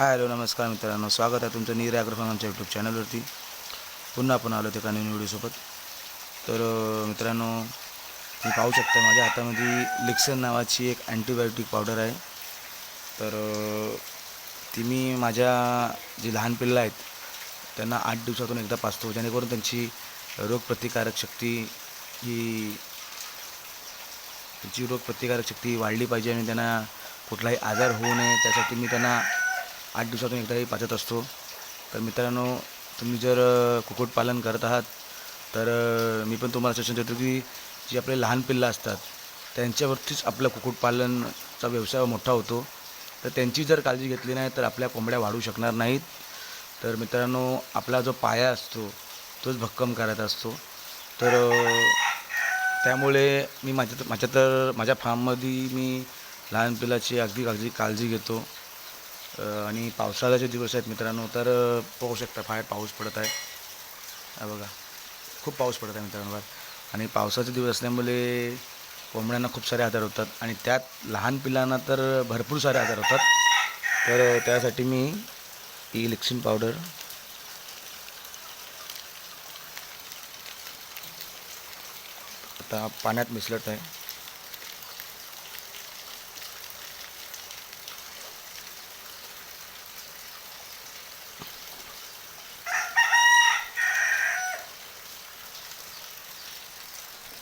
Hi hello नमस्कार मित्रांनो. स्वागत आहे तुमचं नीर ॲग्रोफार्म आमच्या यूट्यूब चॅनलवरती पुन्हा आपण आलो ते नवीन व्हिडिओसोबत तर मित्रांनो तुम्ही पाहू शकता माझ्या हातामध्ये लिक्सन नावाची एक अँटीबायोटिक पावडर आहे. तर ती मी माझ्या जी लहान पिल्लं आहेत त्यांना आठ दिवसातून एकदा पाचतो जेणेकरून त्यांची रोगप्रतिकारक शक्ती ही त्यांची रोगप्रतिकारक शक्ती वाढली पाहिजे आणि त्यांना कुठलाही आजार होऊ नये. त्यासाठी मी त्यांना आठ दिवसातून एकदाही पाचत असतो. तर मित्रांनो तुम्ही जर कुक्कुटपालन करत आहात तर मी पण तुम्हाला सूचना देतो की जी आपले लहान पिल्लं असतात त्यांच्यावरतीच आपलं कुक्कुटपालनचा व्यवसाय मोठा होतो. तर त्यांची जर काळजी घेतली नाही तर आपल्या कोंबड्या वाढू शकणार नाहीत. तर मित्रांनो आपला जो पाया असतो तोच भक्कम करायचा असतो. तर त्यामुळे मी माझ्या तर माझ्या तर माझ्या फार्ममध्ये मी लहान पिलाची अगदी काळजी काळजी घेतो. आणि पावसाळ्याचे दिवस आहेत मित्रांनो तर पाहू शकता फार पाऊस पडत आहे. बघा खूप पाऊस पडत आहे मित्रांनो आणि पावसाचे दिवस असल्यामुळे कोंबड्यांना खूप सारे आजार होतात आणि त्यात लहान पिलांना तर भरपूर सारे आजार होतात. तर त्यासाठी मी ही पावडर आता पाण्यात मिसळत आहे.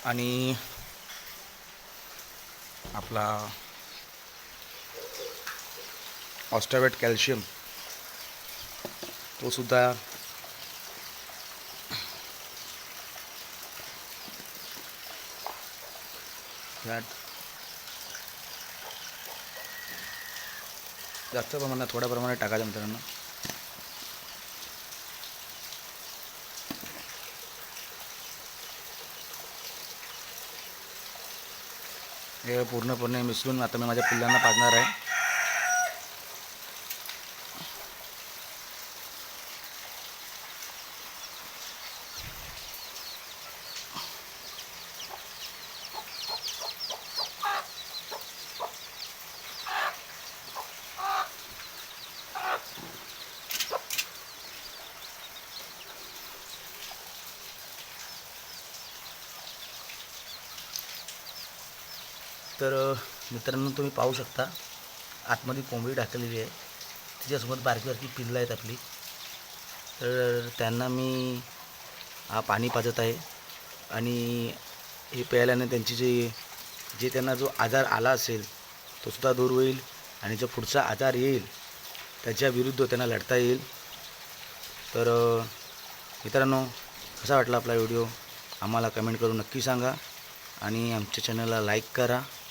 आणि आपला ऑस्टावेट कॅल्शियम तो सुद्धा ह्यात जास्त प्रमाणात थोड्या प्रमाणात टाकायचं मित्रांनो. हे पूर्णपणे मिसळून आता मी माझ्या पिल्लांना पाजणार आहे. तर मित्रांनो तुम्ही पाहू शकता आतमध्ये कोंबडी टाकलेली आहे. तिच्यासोबत बारकी बारकी पिल्लं आहेत आपली. तर त्यांना मी हा पाणी पाजत आहे. आणि हे प्यायल्याने त्यांची जे जे त्यांना जो आजार आला असेल तो सुद्धा दूर होईल आणि जो पुढचा आजार येईल त्याच्या विरुद्ध त्यांना लढता येईल. तर मित्रांनो कसा वाटला आपला व्हिडिओ? आम्हाला कमेंट करून नक्की सांगा. आणि आमच्या चॅनलला लाईक करा.